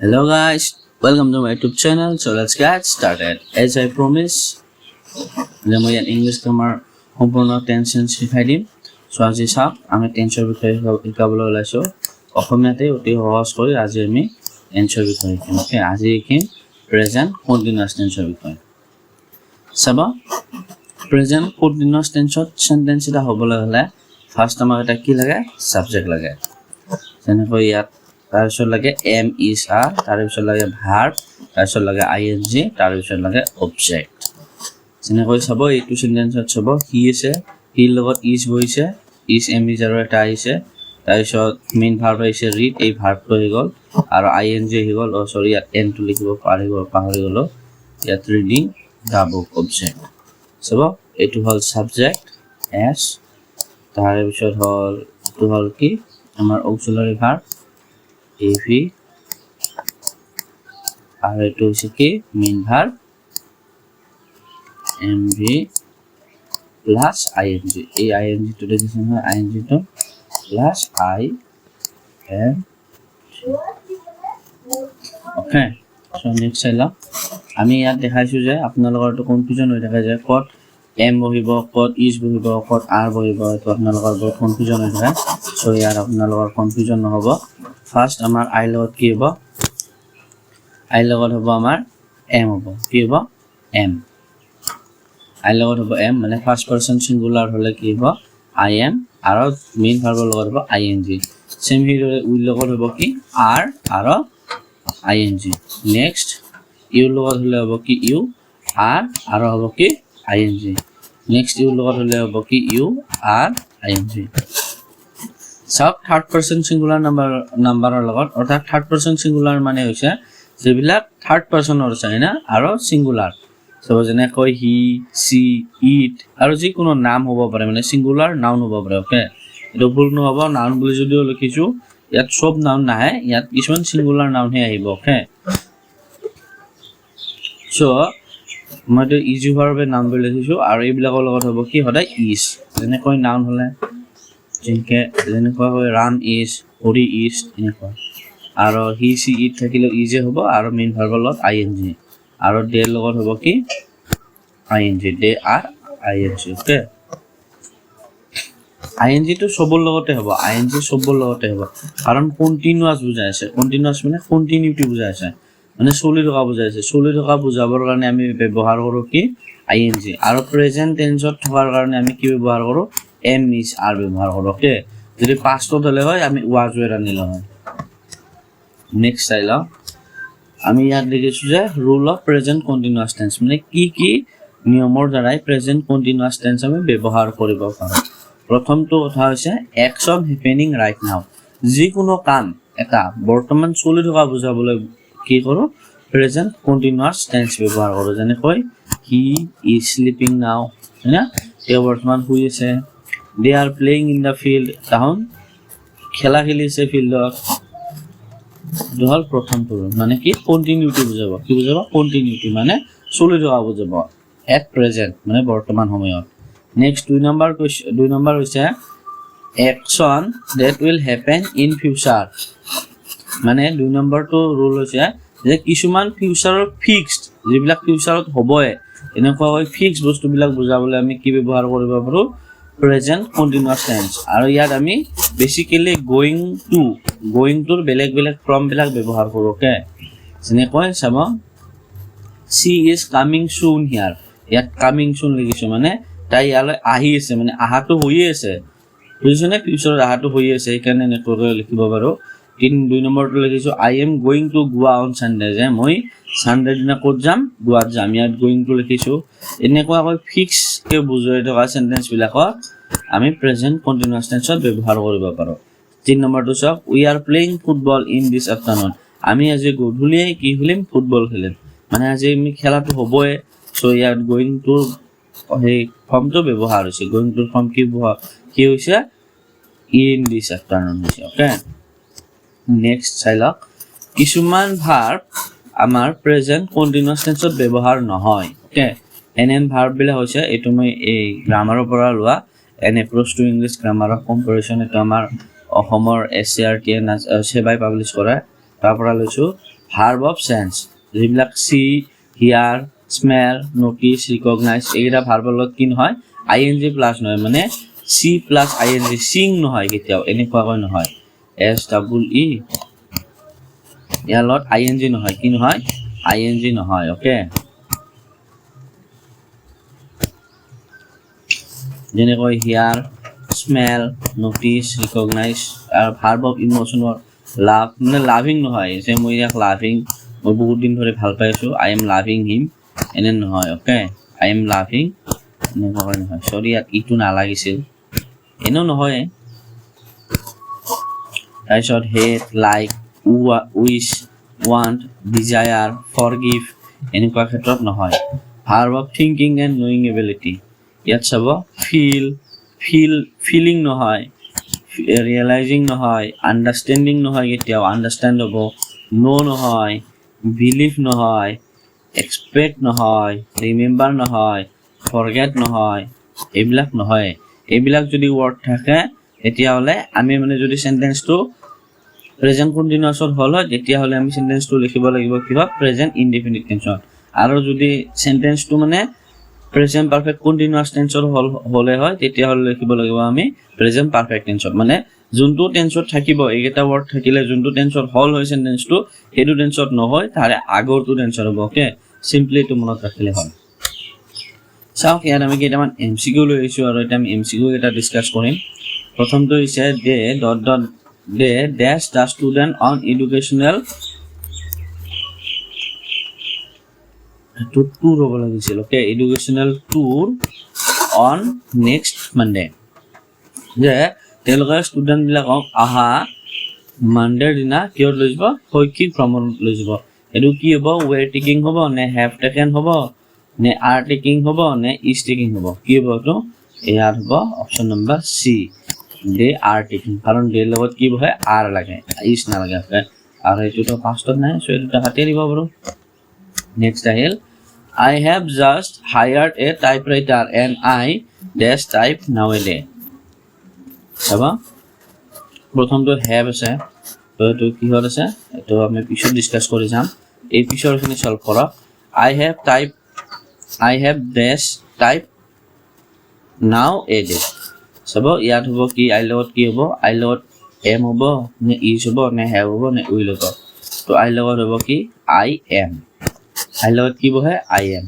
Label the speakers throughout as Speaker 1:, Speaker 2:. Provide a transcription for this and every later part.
Speaker 1: Hello guys, welcome to my YouTube channel. So let's get started. As I promise, যে মই ইয়াত English grammar সম্পূৰ্ণ টেনচেঞ্চ শিকাই দিম চ' আজি চাওক আমি টেন্সৰ বিষয়ে শিকা- শিকাবলৈ ওলাইছোঁ অসমীয়াতে অতি সহজ কৰি আজি আমি টেন্সৰ বিষয়ে শিকিম অ'কে আজি শিকিম প্ৰেজেণ্ট কণ্টিনিউৱাছ টেন্সৰ বিষয়ে চাব প্ৰেজেণ্ট কণ্টিনিউৱাছ টেন্সত চেণ্টেঞ্চ এটা হ'বলৈ হ'লে ফাৰ্ষ্ট আমাক এটা কি লাগে? ছাবজেক্ট লাগে। যেনেকৈ ইয়াত তাৰপিছত লাগে এম ইজ আৰ তাৰপিছত লাগে ভাৰ্ব তাৰপিছত লাগে আই এন জি তাৰপিছত লাগে অবজেক্ট যেনেকৈ চাব, এইটো চেণ্টেঞ্চত চাব সি আছে সিৰ লগত ইজ বহিছে ইজ এম ইজ আৰু এটা আহিছে তাৰপিছত মেইন ভাৰ্ব আহিছে ৰিড এই ভাৰ্বটো আহি গ'ল, আৰু আই এন জি আহি গ'ল, অ' চৰি ইয়াত এনটো লিখিব গ'ল, পাহৰি গ'লোঁ, ইয়াত ৰিডিং দ্য বুক অবজেক্ট চাব, এইটো হ'ল ছাবজেক্ট এছ তাৰপিছত হ'ল, এইটো হ'ল কি? আমাৰ অক্সিলাৰী ভাৰ্ব এ ভি আৰু এইটো হৈছে কি? Main verb M V plus I N G এই আই এন জিটো দেখিছে নহয় I N জিটো plus I N okay so' next চাই লওক আমি ইয়াত দেখাইছোঁ যে আপোনালোকৰ এইটো কনফিউজন হৈ থাকে যে ক'ত এম বহিব, ক'ত ইজ বহিব, ক'ত আৰ বহিব, এইটো আপোনালোকৰ বহুত কনফিউজন হৈ থাকে। চ' ইয়াত আপোনালোকৰ কনফিউজন নহ'ব। ফাৰ্ষ্ট আমাৰ আইৰ লগত কি হ'ব? আইৰ লগত হ'ব আমাৰ এম হ'ব। কি হ'ব? এম আইৰ লগত হ'ব এম মানে ফাৰ্ষ্ট পাৰ্চন ছিংগুলাৰ হ'লে কি হ'ব? আই এম আৰু মেইন ভাৰ্বৰ লগত হ'ব আই এন জি ছেম সেইদৰে উইৰ লগত হ'ব কি? আৰ আৰু আই এন জি নেক্সট ইউৰ লগত হ'লে হ'ব কি ইউ আৰ আৰু হ'ব কি আই এন জি নেক্সট ইউৰ লগত হ'লে হ'ব কি you are I N G চাওক থাৰ্ড পাৰ্চন ছিংগুলাৰ নাম্বাৰ নাম্বাৰৰ লগত অৰ্থাৎ থাৰ্ড পাৰ্চন ছিংগুলাৰ মানে হৈছে যিবিলাক থাৰ্ড পাৰ্চনৰ না আৰু ছিংগুলাৰ চাব যেনেকৈ হি চি ইট আৰু যিকোনো নাম হ'ব পাৰে মানে ছিংগুলাৰ নাউন হ'ব পাৰে অ'কে এইটো ভুল নহ'ব নাউন বুলি যদিও লিখিছোঁ ইয়াত চব নাউন নাহে ইয়াত কিছুমান ছিংগুলাৰ নাউনহে আহিব অ'কে চ' মইতো ইজি হোৱাৰ বাবে নাউনবোৰ লিখিছোঁ আৰু এইবিলাকৰ লগত হ'ব কি? সদায় ইজ যেনেকৈ নাউন হ'লে। যেনেকৈ যেনেকুৱা হয় ৰাম ইজ হৰি ইজ এনেকুৱা। আৰু হি চি ইট থাকিলেও ইজে হ'ব, আৰু মেইন ভাৰ্বৰ লগত আই এন জি আৰু ডেৰ লগত হ'ব কি? I N G they are I N G okay I N জিটো চবৰ লগতে হ'ব আই এন জি চবৰ লগতে হ'ব। কাৰণ কণ্টিনিউৱাছ বুজাই আছে। কণ্টিনিউৱাছ মানে কণ্টিনিউটি বুজাই আছে। মানে চলি থকা বুজাই আছে। চলি থকা বুজাবৰ কাৰণে আমি ব্যৱহাৰ কৰোঁ কি? আই এন জি আৰু প্ৰেজেণ্ট টেন্সত থকাৰ কাৰণে আমি কি ব্যৱহাৰ কৰোঁ? এম ইজ আৰ ব্যৱহাৰ কৰোঁ অ'কে যদি পাষ্টত হ'লে হয়, আমি ৱেৰ আনিলোঁ হয় নেক্সট চাই লওঁ আমি ইয়াত দেখিছোঁ যে rule of present continuous tense মানে কি কি নিয়মৰ দ্বাৰাই প্ৰেজেণ্ট কণ্টিনিউৱাছ টেন্স আমি ব্যৱহাৰ কৰিব পাৰোঁ। প্ৰথমটো কথা হৈছে একশ্যন হেপেনিং ৰাইট নাও যিকোনো কাম এটা বৰ্তমান চলি থকা বুজাবলৈ কি কৰোঁ? প্ৰেজেণ্ট কণ্টিনিউৱাছ টেন্স ব্যৱহাৰ কৰোঁ। যেনেকৈ হি ইজ শ্লিপিং নাও হয়নে? তেওঁ বৰ্তমান শুই আছে। They are playing in the field তাহোন খেলা খেলিছে ফিল্ডত হ'ল প্ৰথমটো rule। মানে কি? কণ্টিনিউটি বুজাব কি বুজাব কণ্টিনিউটি মানে চলি থকা বুজাব এট প্ৰেজেণ্ট মানে বৰ্তমান সময়ত। নেক্সট দুই নম্বৰ কৈছে দুই নম্বৰ হৈছে action that will happen in future মানে দুই নম্বৰটো ৰুল হৈছে যে কিছুমান ফিউচাৰৰ ফিক্সড যিবিলাক ফিউচাৰত হ'বই এনেকুৱাকৈ ফিক্স বস্তুবিলাক বুজাবলৈ আমি কি ব্যৱহাৰ কৰিব পাৰোঁ? প্ৰেজেণ্ট কণ্টিনিউৱাছ টেন্স আৰু ইয়াত আমি বেচিকেলি গ'য়িং টু গ'য়িং টুৰ বেলেগ বেলেগ ফৰ্মবিলাক ব্যৱহাৰ কৰোঁ অ'কে যেনেকৈ চাব চি ইজ কামিং চুন হিয়াৰ ইয়াত কামিং চুন লিখিছোঁ মানে তাই ইয়ালৈ আহি আছে মানে আহাটো হৈয়ে আছে। বুজিছেনে? ফিউচাৰত আহাটো হৈয়ে আছে, সেইকাৰণে এনেকৈ লিখিব পাৰোঁ। তিন, দুই নম্বৰটো লিখিছোঁ I am going to Goa on Sunday যে মই ছানডে দিনা ক'ত যাম? গোৱাত যাম। ইয়াত গ'য়িং টু লিখিছোঁ। এনেকুৱাকৈ ফিক্সকৈ বুজাই থকা চেণ্টেঞ্চবিলাকত আমি প্ৰেজেণ্ট কণ্টিনিউৱাছ টেন্সত ব্যৱহাৰ কৰিব পাৰোঁ। তিন নম্বৰটো চাওক we are playing football in this afternoon আমি আজি গধূলিয়ে কি খেলিম? ফুটবল খেলিম। মানে আজি আমি খেলাটো হ'বই। চ' ইয়াত গ'য়িং টুৰ সেই ফৰ্মটো ব্যৱহাৰ হৈছে। গ'য়িং টুৰ ফৰ্ম কি কি হৈছে? ইন দিছ আফটাৰনুন হৈছে। অ'কে নেক্সট চাই লওক কিছুমান ভাৰ্ব আমাৰ প্ৰেজেণ্ট কণ্টিনিউৱাছ টেন্সত ব্যৱহাৰ নহয়। অ'কে এন ভাৰ্ববিলাক হৈছে, এইটো মই এই গ্ৰামাৰৰ পৰা লোৱা। An approach to English grammar of এইটো আমাৰ অসমৰ এছ চি আৰ টি এন চেবাই পাব্লিছ কৰা। তাৰ পৰা লৈছোঁ ভাৰ্ব অফ চেঞ্চ যিবিলাক see hear smell notice recognise এইকেইটা ভাৰ্বৰ লগত কি নহয় আই এন জি প্লাছ নহয় মানে C plus I N G sing নহয় কেতিয়াও, এনেকুৱাকৈ নহয়। এছ ডাবুল ই ইয়াৰ লগত আই এন জি নহয়, কি নহয় আই এন জি নহয় অ'কে যেনেকৈ হিয়াৰ, স্মেল নটিচ ৰিকগনাইজ আৰু ভাৰ্ব অফ ইম'চনৰ লাভ মানে লাভিং নহয়, যে মই ইয়াক লাভিং মই বহুত দিন ধৰি ভালো পাই আছোঁ আই এম লাভিং হিম এনে নহয় অ'কে আই এম লাভিং এনেকুৱাকৈ নহয় চৰি ইয়াত ইটো নালাগিছিল। এনেও নহয়। তাৰপিছত hate like which want desire for give এনেকুৱা ক্ষেত্ৰত নহয়। Verb of thinking and knowing ability ইয়াত চাব ফিল ফিল, ফিলিং নহয় ৰিয়েলাইজিং নহয় আণ্ডাৰষ্টেণ্ডিং নহয় কেতিয়াও আণ্ডাৰষ্টেণ্ড হ'ব ন' নহয়, বিলিভ নহয়, এক্সপেক্ট নহয়, ৰিমেম্বাৰ নহয়, ফৰগেট নহয়, এইবিলাক নহয়। এইবিলাক যদি ৱৰ্ড থাকে, তেতিয়াহ'লে আমি মানে যদি চেণ্টেন্সটো প্ৰেজেণ্ট কণ্টিনিউৱাছত হ'ল হয়, তেতিয়াহ'লে আমি চেণ্টেন্সটো লিখিব লাগিব কিহত? প্ৰেজেণ্ট ইনডিফিনিট টেন্সত আৰু যদি চেণ্টেন্সটো মানে প্ৰেজেণ্ট পাৰফেক্ট কণ্টিনিউৱাছ টেন্সৰ হ'ল হ'লে হয় তেতিয়াহ'লে লিখিব লাগিব আমি প্ৰেজেণ্ট পাৰফেক্ট টেন্সত মানে যোনটো টেন্সত থাকিব এইকেইটা ৱৰ্ড থাকিলে যোনটো টেন্সত হ'ল হয় চেণ্টেন্সটো সেইটো টেন্সত নহয় তাৰে আগৰটো টেন্সত হ'ব অ'কে চিম্পলি এইটো মনত ৰাখিলে হ'ল। চাওক ইয়াত আমি কেইটামান এম চি কিউ লৈ আহিছোঁ আৰু এতিয়া আমি এম চি কিউ কেইটা ডিছকাছ কৰিম। প্ৰথমটো হৈছে they dot dot they dash the student on educational tour হ'ব লাগিছিল okay educational tour on next Monday যে তেওঁলোকে ষ্টুডেণ্টবিলাকক অহা মানডেৰ দিনা কিহত লৈ যাব? শৈক্ষিক ভ্ৰমণত লৈ যাব। এইটো কি হ'ব? ৱেৰ টেকিং হ'ব? নে হেভ টেকেন হ'ব? নে আৰ টেকিং হ'ব? নে ইজ টেকিং হ'ব? কি হ'ব এইটো? ইয়াত হ'ব option number C they are taking কাৰণ দেৰ লগত কি বহে? আৰ লাগে। ইজ নালাগে। আৰু এইটোতো ফাৰ্ষ্টত নাই চ' এইটো কাটিয়ে দিব বাৰু। Next Ahil I have just hired a typewriter and I dash type now a চাবা প্ৰথমটো হেভ আছে, তো এইটো কিহত আছে? এইটো আমি পিছত ডিছকাছ কৰি যাম। এই পিছৰখিনি চল্ভ কৰক। I have type I have dash type now a day চাব ইয়াত হ'ব কি আই লগত কি হ'ব? আই লগত এম হ'ব, নে ইজ হ'ব, নে হেভ হ'ব, নে উইল হ'ব তো আই লগত হ'ব কি? আই এম আই লগত কি বহে? আই এম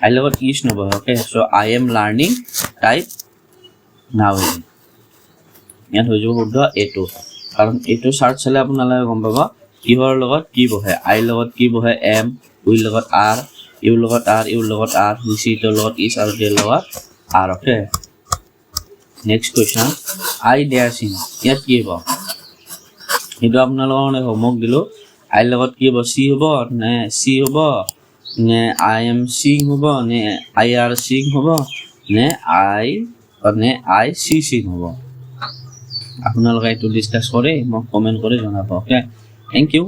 Speaker 1: আই লগত ইজ নবহে okay so' I am learning type now ইয়াত হৈ যাব শুদ্ধ এইটো কাৰণ এইটো চাৰ্ট চালে আপোনালোকে গম পাব? কিহৰ লগত? কি বহে? আইৰ লগত কি বহে? এম উইৰ লগত আৰ ইউৰ লগত আৰ ইউৰ লগত আৰ ৰিচিটৰ লগত ইজ আৰু ডেৰ লগত are okay next question I dare seen ইয়াত কি হ'ব? সেইটো আপোনালোকৰ মানে হোমৱৰ্ক দিলোঁ। আইৰ লগত কি হ'ব? চি হ'ব? নে চি হ'ব? নে আই এম চিং হ'ব? নে আই আৰ সিং হ'ব? নে আই নে আই চি চিং হ'ব? আপোনালোকে এইটো ডিছকাছ কৰি মোক কমেণ্ট কৰি জনাব অ'কে থেংক ইউ